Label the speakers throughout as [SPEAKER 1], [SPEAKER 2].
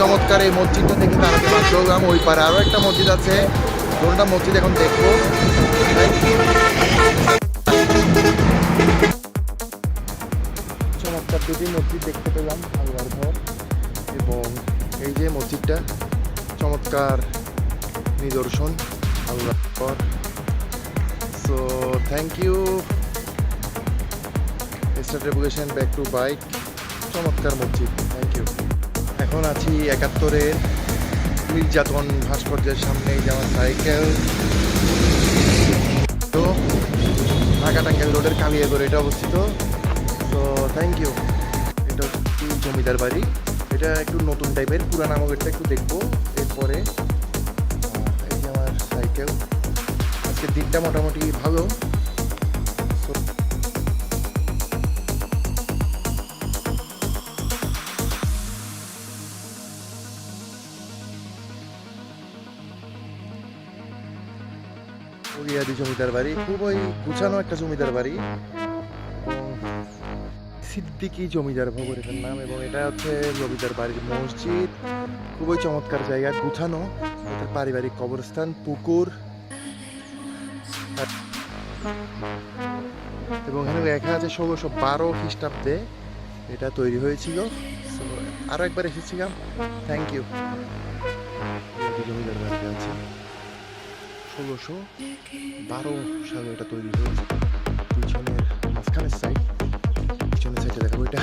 [SPEAKER 1] চমৎকার এই মসজিদটা দেখে দাঁড়াতে হলাম, ওই পারে আরও একটা মসজিদ আছে। কোনটা মসজিদ এখন দেখব? চমৎকার দুটি মসজিদ দেখতে পেলাম, আল্লাহর ঘর এবং এই যে মসজিদটা, চমৎকার নিদর্শন, আল্লাহর ঘর। So thank you star back to bike চমৎকার মসজিদ। এখন আছি একাত্তরের নির্যাতন ভাস্কর্যের সামনে এই যে সাইকেল। তো ঢাকা টাঙ্গাইল রোডের কালিয়াগড় এটা অবস্থিত। তো থ্যাংক ইউ এটা হচ্ছে জমিদার বাড়ি। এটা একটু নতুন টাইপের পুরান আমগেরটা একটু দেখব। এরপরে এই যে আমার সাইকেল। আজকে দিনটা মোটামুটি ভালো। জমিদার বাড়ি? খুবই গুছানো একটা জমিদার বাড়ি। সিদ্দিকি জমিদার ভবন এটার নাম এবং এটা হচ্ছে জমিদার বাড়ির মসজিদ। খুবই চমৎকার জায়গা গুছানো। এটার পারিবারিক কবরস্থান পুকুর। এবং এখানে লেখা আছে ষোলোশো বারো খ্রিস্টাব্দে এটা তৈরি হয়েছিল। So, আরও একবার এসেছিলাম থ্যাংক ইউ জমিদার বাড়িতে আছে। ষোলোশো বারো সালে এটা তৈরি হয়েছে। পিছনের মাঝখানের সাইড পিছনের সাইডে দেখাবো এটা।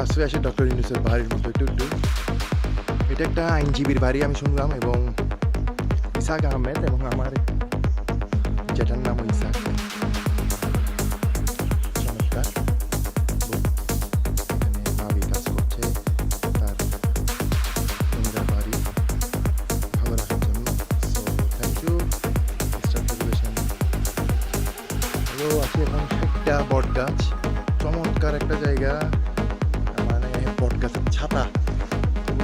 [SPEAKER 1] আসে ডক্টর ইউনুসের বাড়ির মতো একটু একটু। এটা একটা আইনজীবীর বাড়ি আমি শুনলাম এবং ইসাক আহমেদ এবং আমার যেটার নাম ইসাক। বট গাছ চমৎকার একটা জায়গা। মানে বট গাছের ছাতা।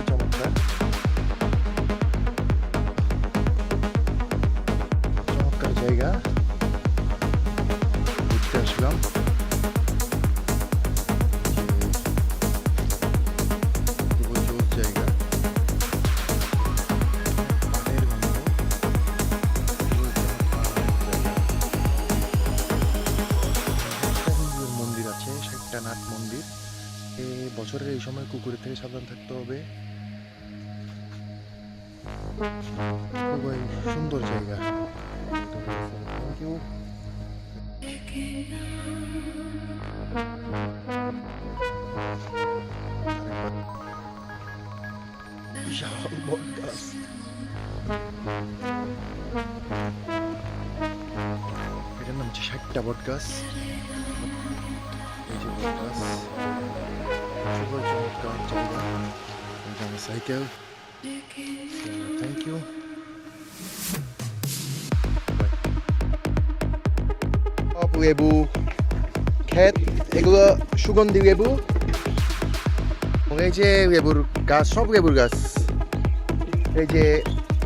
[SPEAKER 1] চমৎকার। চমৎকার জায়গা। ঘুরতে আসলাম। এই সময় কুকুরের থেকে সাবধান থাকতে হবে। সুন্দর জায়গা। থ্যাংক ইউ এটার নাম হচ্ছে ষাটটা বট গাছ। এই যে বট খুবই চমৎকার আমার সাইকেল থ্যাংক ইউ লেবু ক্ষেত এগুলো সুগন্ধি লেবু এই যে লেবুর গাছ সব লেবুর গাছ এই যে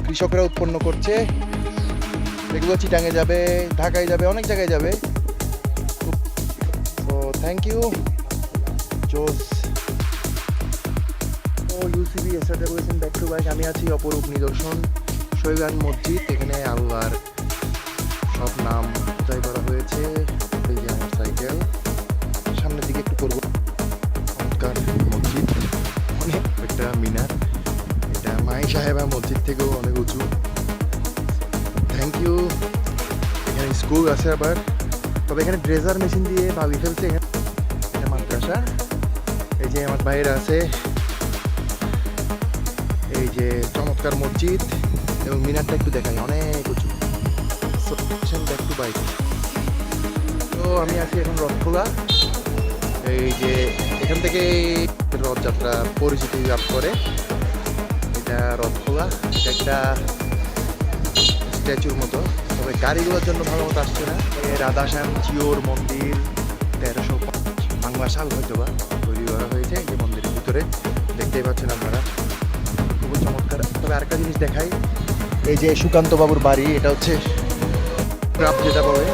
[SPEAKER 1] কৃষকরা উৎপন্ন করছে এগুলো চিটাঙে যাবে ঢাকায় যাবে অনেক জায়গায় যাবে তো থ্যাংক ইউ জোস ও ইউসিবি এসআরটা বলেছেন ব্যাক টু বাইক আমি আছি অপরূপ নিদর্শন শৈবান মসজিদ, এখানে আল্লাহর সব নাম খোদাই করা হয়েছে। সাইকেল। সামনের দিকে একটু করব। চমৎকার মসজিদ, অনেক। একটা মিনার। এটা মাই সাহেবা মসজিদ থেকেও অনেক উঁচু। থ্যাংক ইউ এখানে স্কুল আছে আবার। তবে এখানে ড্রেজার মেশিন দিয়ে ভাবি ফেলছে এখানে। এটা মাদ্রাসা এই যে আমার বাইরে আছে। এই যে চমৎকার মসজিদ এবং মিনারটা একটু দেখাই, অনেক উঁচু। ব্যাক টু বাইক তো আমি আছি এখন রথখোলা। এই যে এখান থেকে রথযাত্রা পরিচিতি লাভ করে। এটা রথখোলা, এটা একটা স্ট্যাচুর মতো। তবে গাড়িগুলোর জন্য ভালো মতো আসছে না। রাধাশ্যাম চিওর মন্দির, তেরোশো বাংলা সাল হয়তো বা তৈরি করা হয়েছে এই মন্দিরের ভিতরে। দেখতেই পাচ্ছেন আপনারা। খুবই চমৎকার। তবে আরেকটা জিনিস দেখাই, এই যে সুকান্ত বাবুর বাড়ি, এটা হচ্ছে ক্রাফ যেটা বলে,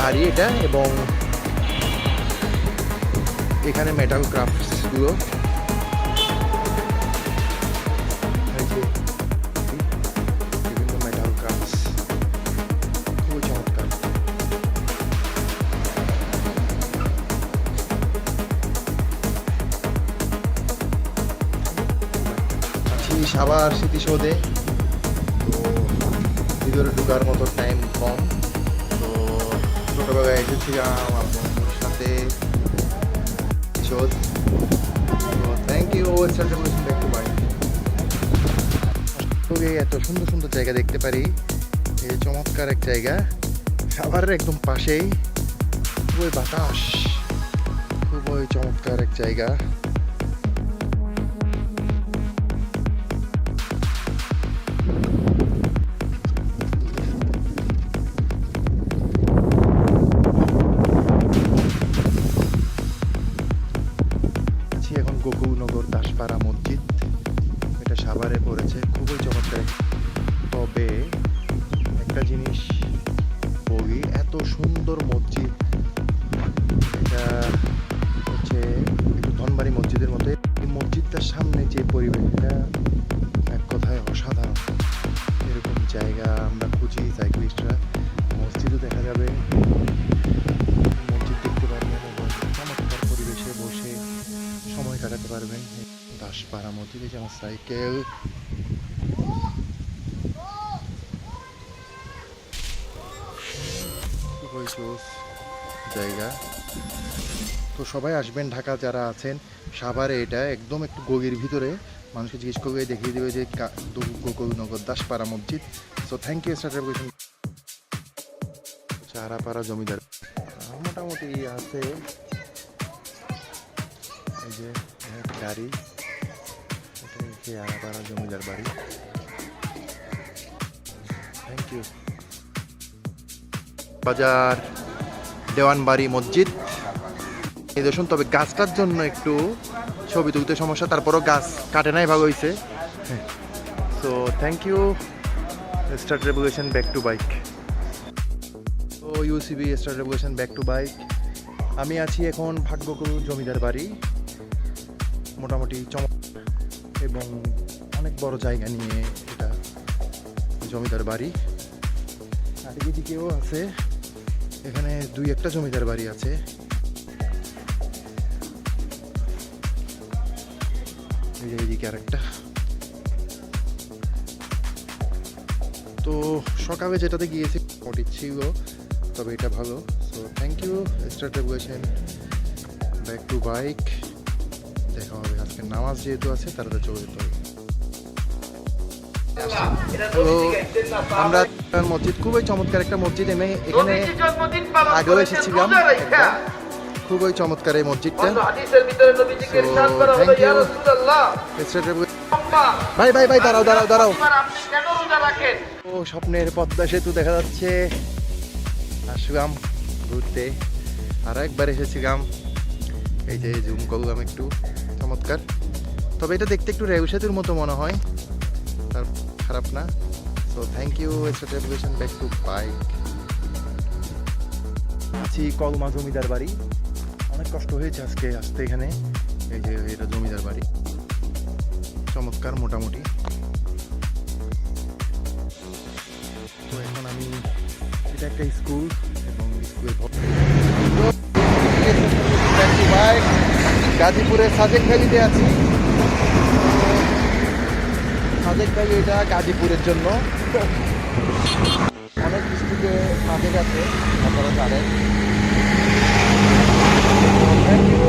[SPEAKER 1] বাড়ি এটা এবং এখানে মেটাল ক্রাফটসগুলো সাবার স্মৃতিসৌধে। তো ভিতরে ঢোকার মতো টাইম কম। তো ছোটোবেলায় এসেছিলাম আপনার সাথে। Thank you back to bike এত সুন্দর সুন্দর জায়গা দেখতে পারি। এই চমৎকার এক জায়গা। সাভারের একদম পাশেই। খুবই বাতাস। খুবই চমৎকার এক জায়গা। একটা জিনিস বলি, এত সুন্দর মসজিদ। এটা হচ্ছে একটু ধনবাড়ি মসজিদের মতো। এই মসজিদটার সামনে যে পরিবেশ এটা এক কথায় অসাধারণ। এরকম জায়গা আমরা খুঁজি সাইক্লিস্টরা। মসজিদও দেখা যাবে। মসজিদ দেখতে পারবেন এবং চমৎকার পরিবেশে বসে সময় কাটাতে পারবেন। দাসপাড়া মসজিদে যে আমার সাইকেল জায়গা। তো সবাই আসবেন ঢাকা যারা আছেন সাভারে এটা একদম একটু গগির ভিতরে। মানুষকে জিজ্ঞেস করবে দেখিয়ে দেবে যে গোকুলনগর দাসপাড়া মসজিদ। সো থ্যাংক ইউ করেছেন চারাপাড়া জমিদার। মোটামুটি আছে। এই যে গাড়ি। আরাপাড়া জমিদার বাড়ি। থ্যাংক ইউ বাজার। দেওয়ানবাড়ি মসজিদ। নিদর্শন তবে গাছটার জন্য একটু ছবি তুলতে সমস্যা, তারপরও গাছ কাটে নাই, ভাগ হয়েছে so thank you start revolution back to bike O UCB start revolution back to bike আমি আছি এখন ভাগ্যকুল জমিদার বাড়ি। মোটামুটি চমক এবং অনেক বড় জায়গা নিয়ে এটা জমিদার বাড়ি। আর এদিকেও আছে এখানে দুই একটা জমিদার বাড়ি আছে। তো সকালে যেটাতে গিয়েছি মোটি ছিল তবে এটা ভালো। So thank you start regulation back to bike দেখা হবে। আজকে নামাজ যেহেতু আছে তাড়াতাড়ি চলে যেতে হবে। তো আমরা মসজিদ খুবই চমৎকার একটা মসজিদ এনে এখানে আগেও এসেছিলাম। খুবই চমৎকার এই মসজিদটা। ভাই ভাই ভাই দাঁড়াও দাঁড়াও দাঁড়াও। ও স্বপ্নের পদ্মা সেতু দেখা যাচ্ছে। আসলাম ঘুরতে। আর একবার এসেছিলাম। এই যে জুম করলাম একটু। চমৎকার। তবে এটা দেখতে একটু রেউ সেতুর মতো মনে হয়। তার খারাপ না। সো থ্যাংক ইউ এসোটেবুলেশন ব্যাক টু বাইক আছি কলমা জমিদার বাড়ি। অনেক কষ্ট হয়েছে আজকে আসতে এখানে। এই যে এটা জমিদার বাড়ি। চমৎকার মোটামুটি। তো এখন আমি এটা একটা স্কুল এবং স্কুলের গাজীপুরের সাজেক ভ্যালিতে আছি। সাজেক ভাই এটা গাজীপুরের জন্য। অনেক ডিস্ট্রিক্টে মাঝে গেছে আপনারা জানেন। Thank you